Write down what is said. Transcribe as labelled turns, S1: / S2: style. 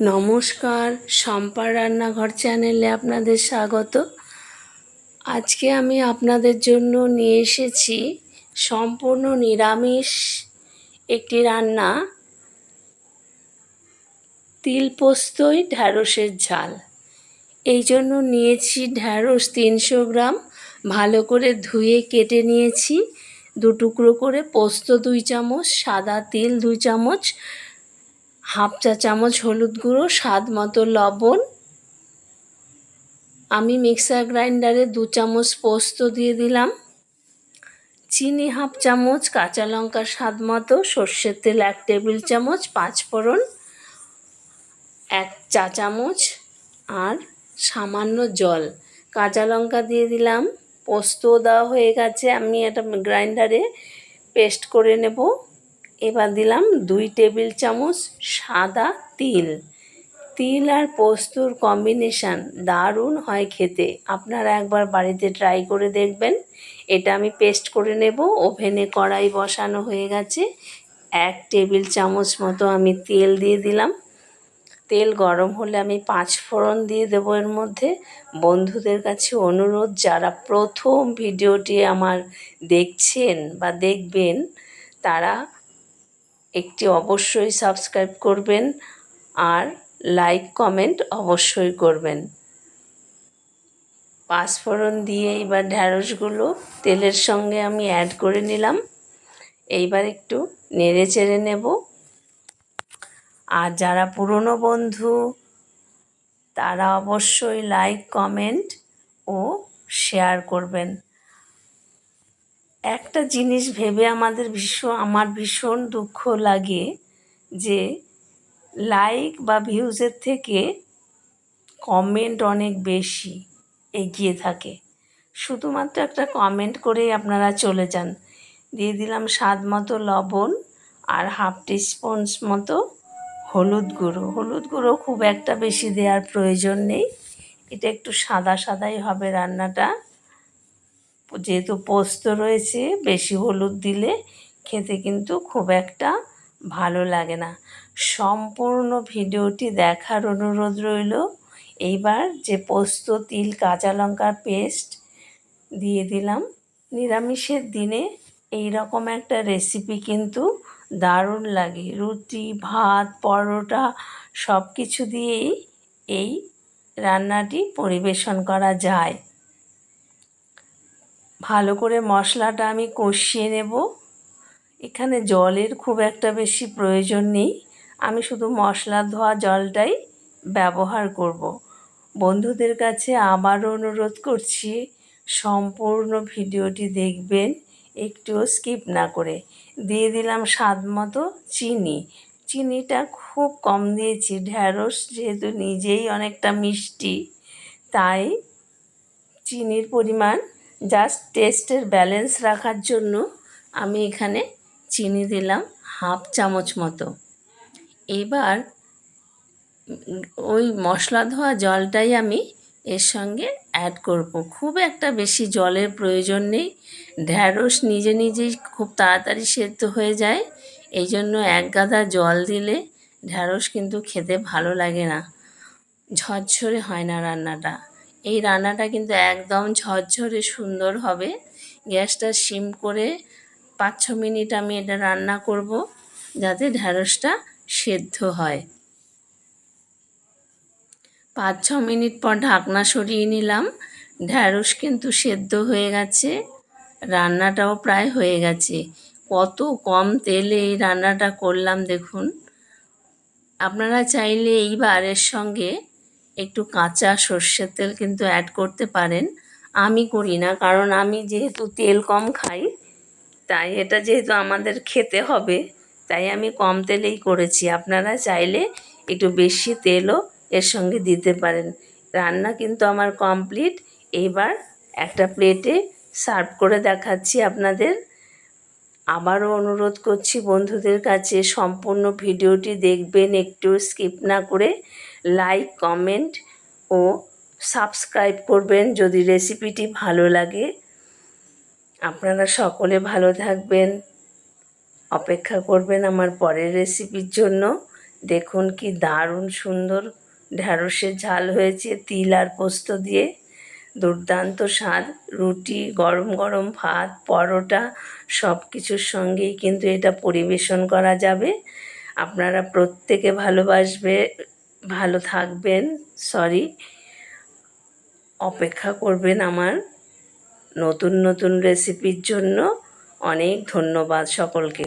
S1: নমস্কার শম্পার রান্নাঘর চ্যানেলে আপনাদের স্বাগত। আজকে আমি আপনাদের জন্য নিয়ে এসেছি সম্পূর্ণ নিরামিষ একটি রান্না। তিল পোস্তই ঢ্যাঁড়সের ঝাল। এই জন্য নিয়েছি ঢ্যাঁড়স তিনশো গ্রাম। ভালো করে ধুয়ে কেটে নিয়েছি। দু টুকরো করে পোস্ত দুই চামচ, সাদা তিল দুই চামচ হাফ চা চামচ হলুদ গুঁড়ো, স্বাদ মতো লবণ। আমি মিক্সার গ্রাইন্ডারে দু চামচ পোস্ত দিয়ে দিলাম। চিনি হাফ চামচ, কাঁচা লঙ্কা স্বাদ মতো, সর্ষের তেল এক টেবিল চামচ, পাঁচ ফোড়ন, এক চা চামচ, আর সামান্য জল। কাঁচা লঙ্কা দিয়ে দিলাম। পোস্ত দেওয়া হয়ে গেছে। আমি এটা গ্রাইন্ডারে পেস্ট করে নেব। এবার দিলাম দুই টেবিল চামচ সাদা তিল। তিল আর পোস্তর কম্বিনেশান দারুণ হয় খেতে। আপনারা একবার বাড়িতে ট্রাই করে দেখবেন। এটা আমি পেস্ট করে নেব। ওভেনে কড়াই বসানো হয়ে গেছে। এক টেবিল চামচ মতো আমি তেল দিয়ে দিলাম। তেল গরম হলে আমি পাঁচ ফোড়ন দিয়ে দেবো এর মধ্যে। বন্ধুদের কাছে অনুরোধ, যারা প্রথম ভিডিওটি আমার দেখছেন বা দেখবেন, তারা একটি অবশ্যই সাবস্ক্রাইব করবেন আর লাইক কমেন্ট অবশ্যই করবেন। পাঁচফোড়ন দিয়ে এইবার ঢ্যাঁড়সগুলো তেলের সঙ্গে আমি অ্যাড করে নিলাম। এইবার একটু নেড়ে চেড়ে নেব। আর যারা পুরনো বন্ধু, তারা অবশ্যই লাইক কমেন্ট ও শেয়ার করবেন। একটা জিনিস ভেবে আমাদের ভীষণ, আমার ভীষণ দুঃখ লাগে যে লাইক বা ভিউজের থেকে কমেন্ট অনেক বেশি এগিয়ে থাকে। শুধুমাত্র একটা কমেন্ট করেই আপনারা চলে যান। দিয়ে দিলাম স্বাদ মতো লবণ আর হাফ টিস্পুনস মতো হলুদ গুঁড়ো। হলুদ গুঁড়ো খুব একটা বেশি দেওয়ার প্রয়োজন নেই। এটা একটু সাদা সাদাই হবে রান্নাটা। যেহেতু পোস্ত রয়েছে, বেশি হলুদ দিলে খেতে কিন্তু খুব একটা ভালো লাগে না। সম্পূর্ণ ভিডিওটি দেখার অনুরোধ রইল, এইবার যে পোস্ত, তিল, কাঁচা লঙ্কার পেস্ট দিয়ে দিলাম। নিরামিষের দিনে এই রকম একটা রেসিপি কিন্তু দারুণ লাগে। রুটি, ভাত, পরোটা সব কিছু দিয়েই এই রান্নাটি পরিবেশন করা যায়। ভালো করে মশলাটা আমি কষিয়ে নেব। এখানে জলের খুব একটা বেশি প্রয়োজন নেই। আমি শুধু মশলা ধোয়া জলটাই ব্যবহার করব। বন্ধুদের কাছে আবারও অনুরোধ করছি, সম্পূর্ণ ভিডিওটি দেখবেন, একটুও স্কিপ না করে। দিয়ে দিলাম স্বাদ মতো চিনি। চিনিটা খুব কম দিয়েছি ঢ্যাঁড়স যেহেতু নিজেই অনেকটা মিষ্টি, তাই চিনির পরিমাণ জাস্ট টেস্টের ব্যালেন্স রাখার জন্য আমি এখানে চিনি দিলাম হাফ চামচ মতো। এবার ওই মশলা ধোয়া জলটাই আমি এর সঙ্গে অ্যাড করব। খুব একটা বেশি জলের প্রয়োজন নেই। ঢ্যাঁড়স নিজে নিজেই খুব তাড়াতাড়ি সেদ্ধ হয়ে যায়। এই জন্য এক গাদা জল দিলে ঢ্যাঁড়স কিন্তু খেতে ভালো লাগে না। ঝরঝরে হয় না রান্নাটা। এই রান্নাটা কিন্তু একদম ঝরঝরে সুন্দর হবে। গ্যাসটা সিম করে পাঁচ ছ মিনিট আমি এটা রান্না করব যাতে ঢ্যাঁড়সটা সেদ্ধ হয়। পাঁচ ছ মিনিট পর ঢাকনা সরিয়ে নিলাম। ঢ্যাঁড়স কিন্তু সেদ্ধ হয়ে গেছে। রান্নাটাও প্রায় হয়ে গেছে। কত কম তেলে এই রান্নাটা করলাম দেখুন। আপনারা চাইলে এইবার এর সঙ্গে একটু কাঁচা সর্ষের তেল কিন্তু অ্যাড করতে পারেন। আমি করি না, কারণ আমি যেহেতু তেল কম খাই, তাই এটা যেহেতু আমাদের খেতে হবে, তাই আমি কম তেলেই করেছি। আপনারা চাইলে একটু বেশি তেলও এর সঙ্গে দিতে পারেন। রান্না কিন্তু আমার কমপ্লিট এবার একটা প্লেটে সার্ভ করে দেখাচ্ছি আপনাদের। আবারও অনুরোধ করছি বন্ধুদের কাছে সম্পূর্ণ ভিডিওটি দেখবেন, একটু স্কিপ না করে লাইক, কমেন্ট ও সাবস্ক্রাইব করবেন যদি রেসিপিটি ভালো লাগে। আপনারা সকলে ভালো থাকবেন, অপেক্ষা করবেন আমার পরের রেসিপির জন্য। দেখুন কি দারুণ সুন্দর ঢ্যাঁড়সের ঝাল হয়েছে তিল আর পোস্ত দিয়ে। দুর্দান্ত স্বাদ, রুটি, গরম গরম ভাত, পরোটা সব কিছুর সঙ্গেই কিন্তু এটা পরিবেশন করা যাবে। আপনারা প্রত্যেকে ভালোবাসবে, ভালো থাকবেন, সরি। অপেক্ষা করবেন আমার নতুন নতুন রেসিপির জন্য। অনেক ধন্যবাদ সকলকে।